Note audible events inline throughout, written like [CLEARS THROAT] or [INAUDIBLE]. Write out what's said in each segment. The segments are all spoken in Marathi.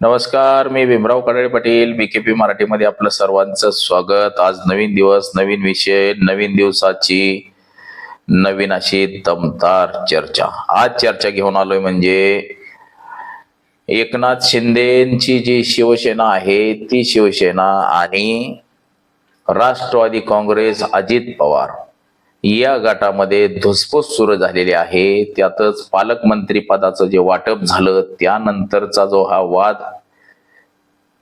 नमस्कार मी भीमराव कडाळे पाटील बीकेपी मराठीमध्ये आपलं सर्वांचं स्वागत. आज नवीन दिवस नवीन विषय नवीन दिवसाची नवीन अशी दमदार चर्चा. आज चर्चा घेऊन आलोय म्हणजे एकनाथ शिंदेची जी शिवसेना आहे ती शिवसेना आणि राष्ट्रवादी काँग्रेस अजित पवार. या गटामध्ये धुसफूस सुरू झालेली आहे. त्यातच पालकमंत्री पदाचं जे वाटप झालं त्यानंतरचा जो हा वाद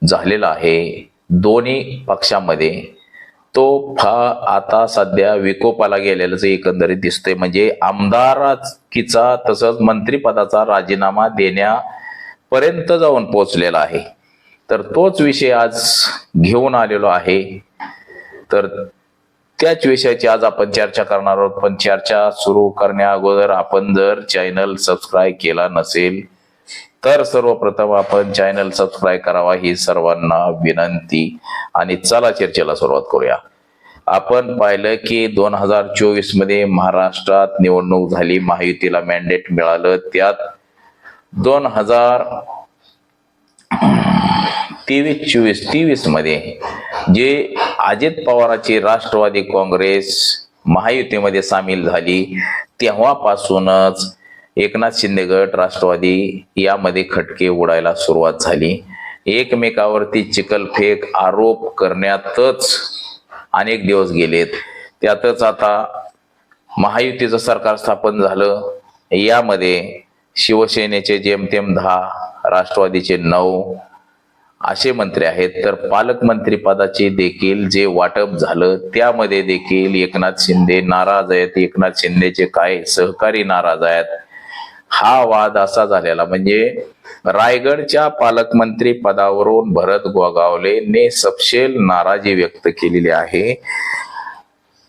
झालेला आहे दोन्ही पक्षामध्ये तो फा आता सध्या विकोपाला गेलेल्याच एकंदरीत दिसतोय. म्हणजे आमदारकीचा तसंच मंत्रीपदाचा राजीनामा देण्यापर्यंत जाऊन पोहोचलेला आहे. तर तोच विषय आज घेऊन आलेलो आहे. तर त्याच विषयाची आज आपण चर्चा करणार आहोत. पण चर्चा सुरू करण्या अगोदर आपण जर चॅनल सबस्क्राईब केला नसेल तर सर्वप्रथम आपण चॅनल सबस्क्राईब करावा ही सर्वांना विनंती. आणि चला चर्चेला सुरुवात करूया. आपण पाहिलं की दोन हजार चोवीसमध्ये महाराष्ट्रात निवडणूक झाली. महायुतीला मॅन्डेट मिळालं. त्यात दोन हजार तेवीस चोवीस तेवीसमध्ये जे अजित पवाराची राष्ट्रवादी काँग्रेस महायुतीमध्ये सामील झाली. तेव्हापासूनच एकनाथ शिंदे गट राष्ट्रवादी यामध्ये खटके उडायला सुरुवात झाली. एकमेकावरती चिकलफेक आरोप करण्यातच अनेक दिवस गेलेत. त्यातच आता महायुतीचं सरकार स्थापन झालं. यामध्ये शिवसेनेचे जेमतेम दहा राष्ट्रवादीचे नऊ असे मंत्री आहेत. तर पालकमंत्री पदाचे देखील जे वाटप झालं त्यामध्ये देखील एकनाथ शिंदे नाराज आहेत. एकनाथ शिंदेचे काय सहकारी नाराज आहेत. हा वाद असा झालेला म्हणजे रायगडच्या पालकमंत्री पदावरून भरत गोगावलेने सपशेल नाराजी व्यक्त केलेली आहे.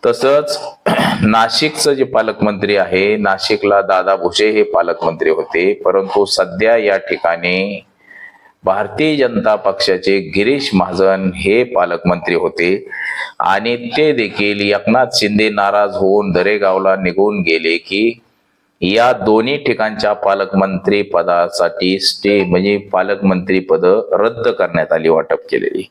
तसंच [CLEARS THROAT] नाशिकचं जे पालकमंत्री आहे नाशिकला दादा भुसे हे पालकमंत्री होते. परंतु सध्या या ठिकाणी भारतीय जनता पक्षाचे गिरीश महाजन हे पालकमंत्री होते. आणि ते देखील एकनाथ शिंदे नाराज होऊन दरेगावला निघून गेले की या दोन्ही ठिकाणच्या पालकमंत्री पदासाठी स्टे म्हणजे पालकमंत्री पद रद्द करण्यात आली वाटप केलेली.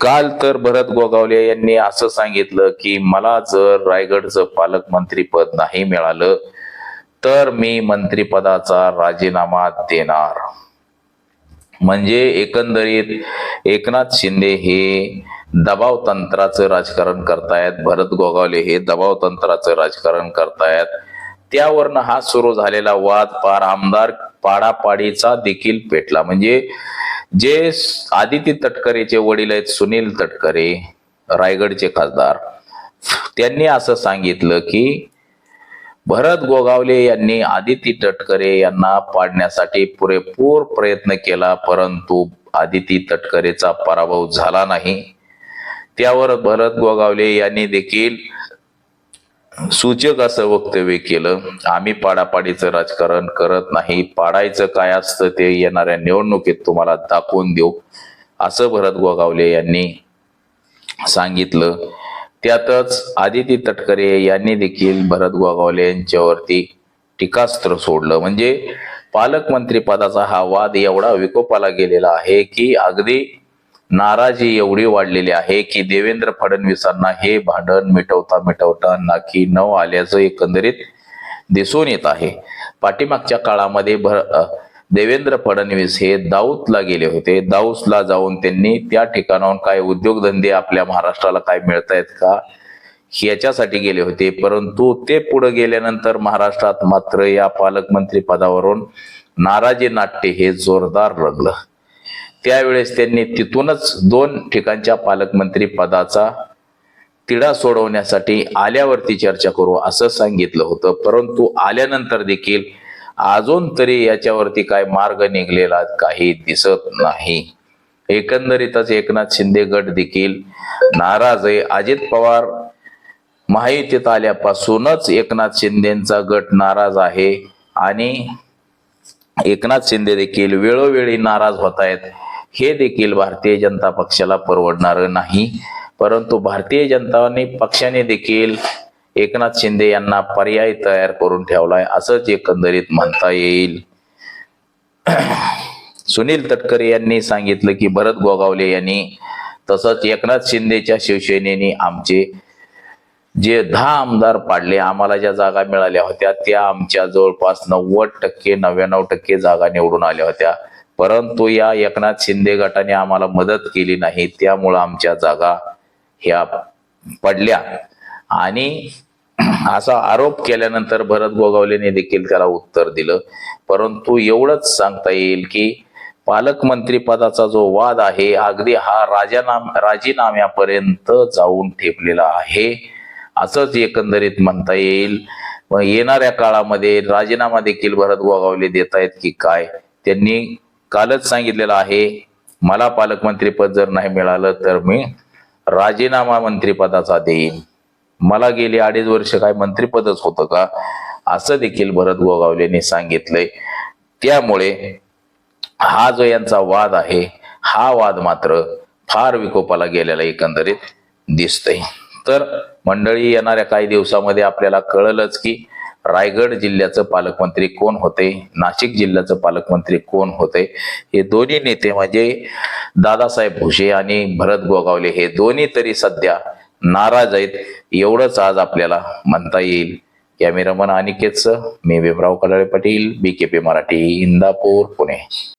काल तर भरत गोगावले यांनी असं सांगितलं की मला जर रायगडचं पालकमंत्री पद नाही मिळालं तर मी मंत्रिपदाचा राजीनामा देणार. म्हणजे एकंदरीत एकनाथ शिंदे हे दबाव तंत्राचं राजकारण करतायत भरत गोगावले हे दबाव तंत्राचं राजकारण करतायत. त्यावरनं हा सुरू झालेला वाद पार आमदार पाडापाडीचा देखील पेटला. म्हणजे जे आदिती तटकरेचे वडील आहेत सुनील तटकरे रायगडचे खासदार त्यांनी असं सांगितलं की भरत गोगावले यांनी आदिती तटकरे यांना पाडण्यासाठी पुरेपूर प्रयत्न केला परंतु आदिती तटकरेचा पराभव झाला नाही. त्यावर भरत गोगावले यांनी देखील सूचक असं वक्तव्य केलं आम्ही पाडापाडीचं राजकारण करत नाही पाडायचं काय असतं ते येणाऱ्या निवडणुकीत तुम्हाला दाखवून देऊ असं भरत गोगावले यांनी सांगितलं. त्यातच आदिती तटकरे यांनी देखील भरत गोगावले यांच्यावरती टीकास्त्र सोडलं. म्हणजे पालकमंत्री पदाचा हा वाद एवढा विकोपाला गेलेला आहे की अगदी नाराजी एवढी वाढलेली आहे की देवेंद्र फडणवीसांना हे भांडण मिटवता मिटवता नाकी न आल्याचं एकंदरीत दिसून येत आहे. पाठीमागच्या काळामध्ये भर देवेंद्र फडणवीस हे दाऊदला गेले होते. दाऊसला जाऊन त्यांनी त्या ठिकाणाहून काय उद्योगधंदे आपल्या महाराष्ट्राला काय मिळत आहेत का याच्यासाठी गेले होते. परंतु ते पुढे गेल्यानंतर महाराष्ट्रात मात्र या पालकमंत्री पदावरून नाराजी नाट्य हे जोरदार रंगलं. त्यावेळेस त्यांनी तिथूनच दोन ठिकाणच्या पालकमंत्री पदाचा तिढा सोडवण्यासाठी आल्यावरती चर्चा करू असं सांगितलं होतं. परंतु आल्यानंतर देखील अजून तरी याच्यावरती काय मार्ग निघलेला काही दिसत नाही. एकंदरीतच एकनाथ शिंदे गट देखील नाराज आहे. अजित पवार महायुतीत आल्यापासूनच एकनाथ शिंदेचा गट नाराज आहे आणि एकनाथ शिंदे देखील वेळोवेळी नाराज होत आहेत. हे देखील भारतीय जनता पक्षाला परवडणार नाही. परंतु भारतीय जनता पक्षाने देखील एकनाथ शिंदे यांना पर्याय तयार करून ठेवलाय असंच एकंदरीत म्हणता येईल. सुनील तटकरे यांनी सांगितलं की भरत गोगावले यांनी तसंच एकनाथ शिंदेच्या शिवसेनेने आमचे जे दहा आमदार पाडले आम्हाला ज्या जागा मिळाल्या होत्या त्या आमच्या जवळपास नव्वद टक्के नव्याण्णव टक्के जागा निवडून आल्या होत्या. परंतु या एकनाथ शिंदे गटाने आम्हाला मदत केली नाही त्यामुळं आमच्या जागा ह्या पडल्या. आणि असा आरोप केल्यानंतर भरत गोगावलेने देखील त्याला उत्तर दिलं. परंतु एवढंच सांगता येईल की पालकमंत्री पदाचा जो वाद आहे अगदी हा राजानाम राजीनाम्यापर्यंत जाऊन ठेपलेला आहे. असंच एकंदरीत म्हणता येईल. येणाऱ्या काळामध्ये राजीनामा देखील भरत गोगावले देत आहेत की काय? त्यांनी कालच सांगितलेलं आहे मला पालकमंत्रीपद जर नाही मिळालं तर मी राजीनामा मंत्रिपदाचा देईन. मला गेली अडीच वर्ष काय मंत्रिपदच होतं का? असं देखील भरत गोगावलेने सांगितलंय. त्यामुळे हा जो यांचा वाद आहे हा वाद मात्र फार विकोपाला गेलेला एकंदरीत दिसतंय. तर मंडळी येणाऱ्या काही दिवसामध्ये आपल्याला कळलंच की रायगड जिल्ह्याचं पालकमंत्री कोण होते? नाशिक जिल्ह्याचं पालकमंत्री कोण होते? हे दोन्ही नेते म्हणजे दादासाहेब भुसे आणि भरत गोगावले. हे दोन्ही तरी सध्या नाराज आहेत. एवढंच आज आपल्याला म्हणता येईल. कॅमेरामन अनिकेतचं मी भीमराव कलाळे पाटील बीकेपी मराठी इंदापूर पुणे.